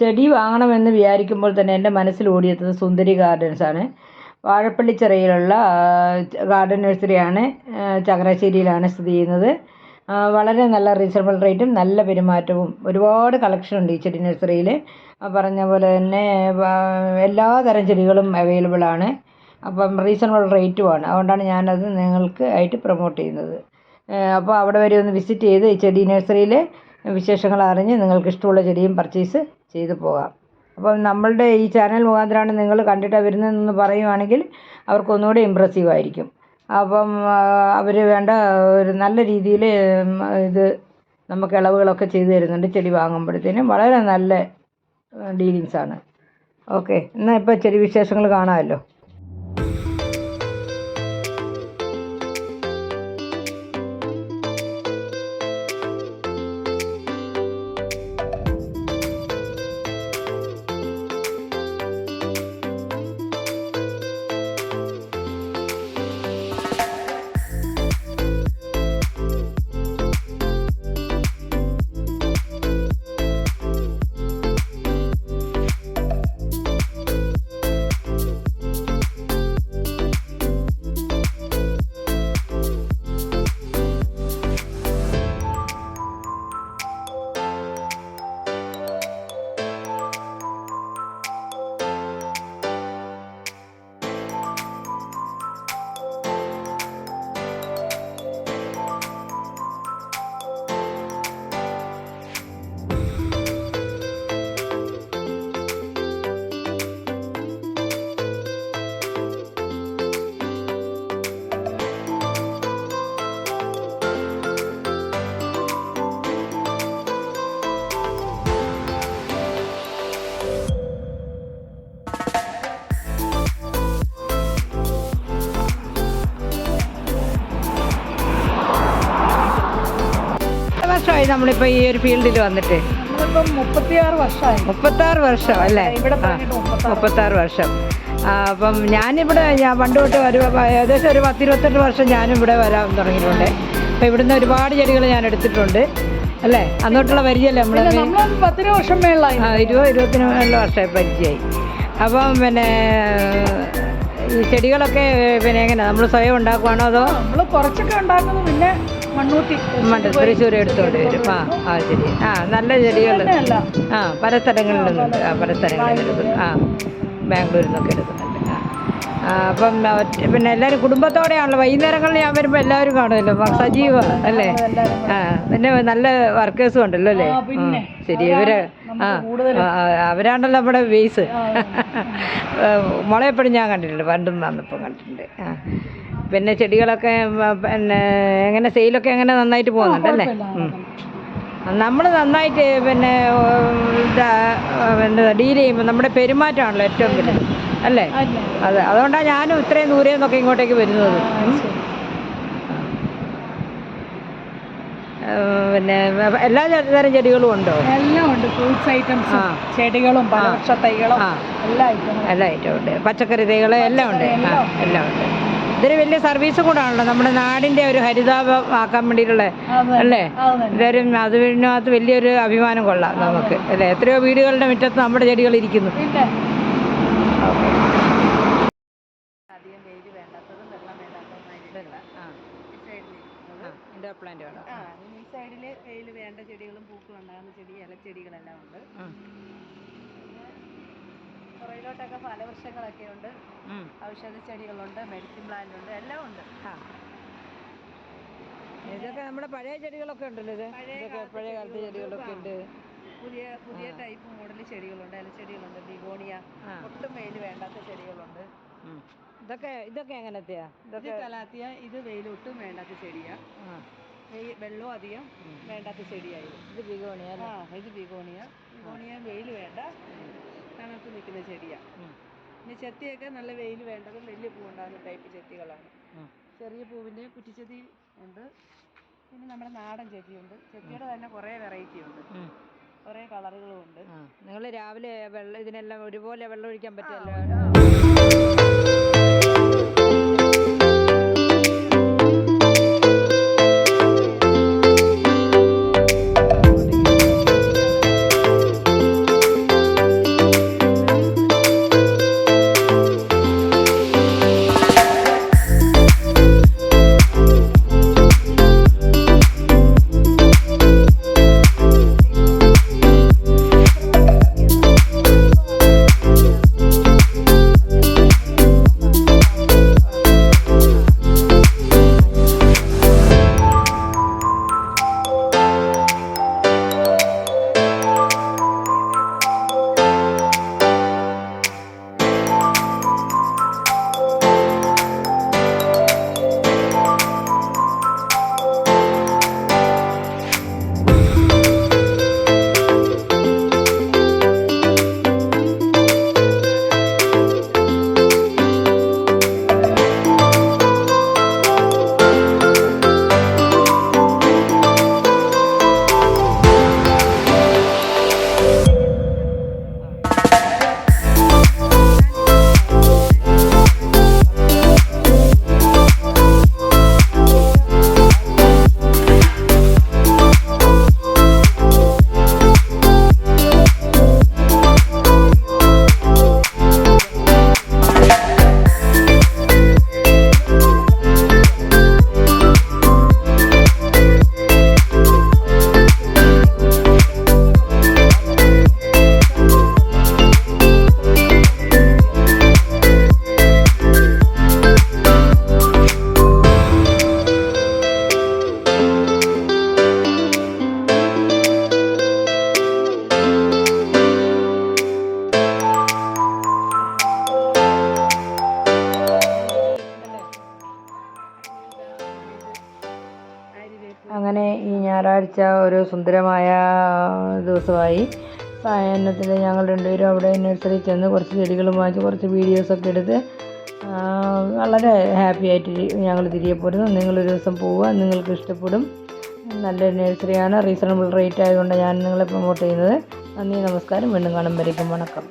ചെടി വാങ്ങണമെന്ന് വിചാരിക്കുമ്പോൾ തന്നെ എന്റെ മനസ്സിൽ ഓടിയെത്തുന്നത് സുന്ദരി ഗാർഡൻസ് ആണ്. വാഴപ്പള്ളിച്ചിറയിലുള്ള ഗാർഡൻ നഴ്സറിയാണ് ചങ്ങനാശ്ശേരിയിലാണ് സ്ഥിതി ചെയ്യുന്നത്. വളരെ നല്ല റീസണബിൾ റേറ്റും നല്ല പെരുമാറ്റവും ഒരുപാട് കളക്ഷൻ ഉണ്ട് ഈ ചെടി നഴ്സറിയിൽ പറഞ്ഞ പോലെ തന്നെ എല്ലാ തരം ചെടികളും അവൈലബിൾ ആണ്. അപ്പം റീസണബിൾ റേറ്റുമാണ് അതുകൊണ്ടാണ് ഞാനത് നിങ്ങൾക്ക് ആയിട്ട് പ്രൊമോട്ട് ചെയ്യുന്നത്. അപ്പോൾ അവിടെ വരെ ഒന്ന് വിസിറ്റ് ചെയ്ത് ഈ ചെടി നഴ്സറിയിലെ വിശേഷങ്ങൾ അറിഞ്ഞ് നിങ്ങൾക്ക് ഇഷ്ടമുള്ള ചെടിയും പർച്ചേസ് ചെയ്തു പോകാം. അപ്പം നമ്മളുടെ ഈ ചാനൽ മുഖാന്തരമാണ് നിങ്ങൾ കണ്ടിട്ട് വരുന്നതെന്ന് പറയുവാണെങ്കിൽ അവർക്ക് ഒന്നുകൂടി ഇമ്പ്രസീവ് ആയിരിക്കും. അപ്പം അവർ വേണ്ട ഒരു നല്ല രീതിയിൽ ഇത് നമുക്ക് ഇളവുകളൊക്കെ ചെയ്തു തരുന്നുണ്ട് ചെടി വാങ്ങുമ്പോഴത്തേനും. വളരെ നല്ല ഡീലിങ്സാണ് ഓക്കെ എന്നാൽ ഇപ്പോൾ ചെടി വിശേഷങ്ങൾ കാണാമല്ലോ. വർഷമായി നമ്മളിപ്പോൾ ഈ ഒരു ഫീൽഡിൽ വന്നിട്ട്. നമ്മളിപ്പം മുപ്പത്തിയാറ് വർഷമായി. മുപ്പത്താറ് വർഷം അല്ലേ? മുപ്പത്താറ് വർഷം. അപ്പം ഞാനിവിടെ ഞാൻ പണ്ട് തൊട്ട് ഒരു ഏകദേശം ഒരു പത്തിരുപത്തെട്ട് വർഷം ഞാനും ഇവിടെ വരാൻ തുടങ്ങിയിട്ടുണ്ട്. അപ്പം ഇവിടുന്ന് ഒരുപാട് ചെടികൾ ഞാൻ എടുത്തിട്ടുണ്ട്. അല്ലേ? അന്നോട്ടുള്ള പരിചയമല്ലേ നമ്മൾ വർഷം മേളിലായി. ആ ഇരുപത് ഇരുപത്തിന് നല്ല വർഷമായി പരിചയമായി. അപ്പം പിന്നെ ഈ ചെടികളൊക്കെ പിന്നെ എങ്ങനെ നമ്മൾ സ്വയം ഉണ്ടാക്കുവാണോ അതോ? നമ്മൾ കുറച്ചൊക്കെ ഉണ്ടാക്കുന്നു. പിന്നെ മണ്ണൂട്ടി. തൃശ്ശൂർ എടുത്തോണ്ട് വരും. ആ ആ ശരി. ആ നല്ല ചെടികൾ ആ പല സ്ഥലങ്ങളിൽ നിന്നുണ്ട് ആ പല സ്ഥലങ്ങളിൽ എടുക്കും ആ ബാംഗ്ലൂരിൽ നിന്നൊക്കെ എടുക്കുന്നുണ്ട്. ആ അപ്പം പിന്നെ എല്ലാവരും കുടുംബത്തോടെയാണല്ലോ. വൈകുന്നേരങ്ങളിൽ ഞാൻ വരുമ്പോൾ എല്ലാവരും കാണുമല്ലോ. സജീവ അല്ലേ? ആ പിന്നെ നല്ല വർക്കേഴ്സും ഉണ്ടല്ലോ അല്ലേ. ശരി. ഇവർ ആ, അവരാണല്ലോ നമ്മുടെ ബേസ്. മുളയെപ്പോഴും ഞാൻ കണ്ടിട്ടുണ്ട്. പണ്ടും നന്നിപ്പം കണ്ടിട്ടുണ്ട്. ആ. പിന്നെ ചെടികളൊക്കെ പിന്നെ എങ്ങനെ സെയിലൊക്കെ എങ്ങനെ നന്നായിട്ട് പോകുന്നുണ്ടല്ലേ. നമ്മൾ നന്നായിട്ട് പിന്നെ എന്താ ഡീൽ ചെയ്യുമ്പോൾ നമ്മുടെ പെരുമാറ്റമാണല്ലോ ഏറ്റവും വലുത് അല്ലേ? അതെ. അതുകൊണ്ടാണ് ഞാനും ഇത്രയും ദൂരെ നിന്നൊക്കെ ഇങ്ങോട്ടേക്ക് വരുന്നത്. പിന്നെ എല്ലാ തരം ചെടികളും ഉണ്ടോ? എല്ലാം ഉണ്ട്. Fruits items. ചെടികളും പലവൃക്ഷ തൈകളും എല്ലാ ഐറ്റവും എല്ലാ ഐറ്റവും ഉണ്ട്. പച്ചക്കറി തൈകൾ എല്ലാം ഉണ്ട്. എല്ലാം ഉണ്ട്. ഇതൊരു വലിയ സർവീസും കൂടാണല്ലോ. നമ്മുടെ നാടിന്റെ ഒരു ഹരിതാപം ആക്കാൻ വേണ്ടിയിട്ടുള്ള അല്ലേ? തന്നെ. അതിനകത്ത് വലിയൊരു അഭിമാനം കൊള്ളാം നമുക്ക് അല്ലേ? എത്രയോ വീടുകളുടെ മുറ്റത്ത് നമ്മുടെ ചെടികൾ ഇരിക്കുന്നു. ഇൻഡോർ ഈ സൈഡിൽ വെയിൽ വേണ്ട ചെടികളും പൂക്കളും ഉണ്ടാകുന്ന ചെടി ഇലച്ചെടികളെല്ലാം ഉണ്ട്. പുറയിലോട്ടൊക്കെ ഫലവൃക്ഷങ്ങളൊക്കെ ഉണ്ട് ഔഷധ ചെടികളുണ്ട് മെഡിസിൻ പ്ലാന്റ് ഉണ്ട് എല്ലാം ഉണ്ട്. ഇതൊക്കെ നമ്മുടെ പഴയ ചെടികളൊക്കെ ഉണ്ടല്ലോ ഇത്? പഴയ കാലത്തെ. ചെടികളൊക്കെ ഉണ്ട്. പുതിയ പുതിയ ടൈപ്പ് മോഡൽ ചെടികളുണ്ട് ഇലച്ചെടികളുണ്ട് ബിഗോണിയ. ഒട്ടും വെയിൽ വേണ്ടാത്ത ചെടികളുണ്ട്. ഇതൊക്കെ ഇതൊക്കെ എങ്ങനത്തെയാ? ഇത് ഇതൊക്കെ കലാത്തിയ ഇത് വെയിൽ ഒട്ടും വേണ്ടാത്ത ചെടിയാ. വെള്ളവും അധികം വേണ്ടാത്ത ചെടിയായി ഇത്. ബിഗോണിയ ആ ഇത് ബിഗോണിയ. ബിഗോണിയ വെയിൽ വേണ്ട. തണുത്ത് നിൽക്കുന്ന ചെടിയാ. ഉം. പിന്നെ ചെത്തിയൊക്കെ നല്ല വെയിൽ വേണ്ടതും വലിയ പൂവുണ്ടാകുന്ന ടൈപ്പ് ചെത്തികളാണ് ചെറിയ പൂവിന്റെ കുറ്റിച്ചെത്തി ഉണ്ട്. പിന്നെ നമ്മുടെ നാടൻ ചെത്തിയുണ്ട് ചെത്തിയുടെ തന്നെ കുറേ വെറൈറ്റി ഉണ്ട്. കുറേ കളറുകളും ഉണ്ട്. നിങ്ങൾ രാവിലെ വെള്ളം ഇതിനെല്ലാം ഒരുപോലെ വെള്ളം ഒഴിക്കാൻ പറ്റുമല്ലോ? വെച്ച ഒരു സുന്ദരമായ ദിവസമായി. സായാഹ്നത്തിൽ ഞങ്ങൾ രണ്ടുപേരും അവിടെ നഴ്സറി ചെന്ന് കുറച്ച് ചെടികളും വാങ്ങിച്ച് കുറച്ച് വീഡിയോസൊക്കെ എടുത്ത് വളരെ ഹാപ്പി ആയിട്ട് ഞങ്ങൾ തിരികെ പോരുന്നു. നിങ്ങളൊരു ദിവസം പോവുക നിങ്ങൾക്ക് ഇഷ്ടപ്പെടും. നല്ലൊരു നഴ്സറിയാണ് റീസണബിൾ റേറ്റ് ആയതുകൊണ്ട് ഞാൻ നിങ്ങളെ പ്രൊമോട്ട് ചെയ്യുന്നത്. നന്ദി നമസ്കാരം. വീണ്ടും കാണുമ്പോഴേക്കും വണക്കം.